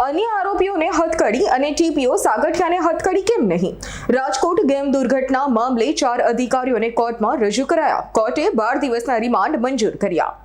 અન્ય આરોપીઓને હથકડી અને ટીપીઓ સાગઠિયાને હથકડી કેમ નહીં? રાજકોટ ગેમ દુર્ઘટના મામલે ચાર અધિકારીઓને કોર્ટમાં રજૂ કરાયા. કોર્ટે બાર દિવસના રિમાન્ડ મંજૂર કર્યા.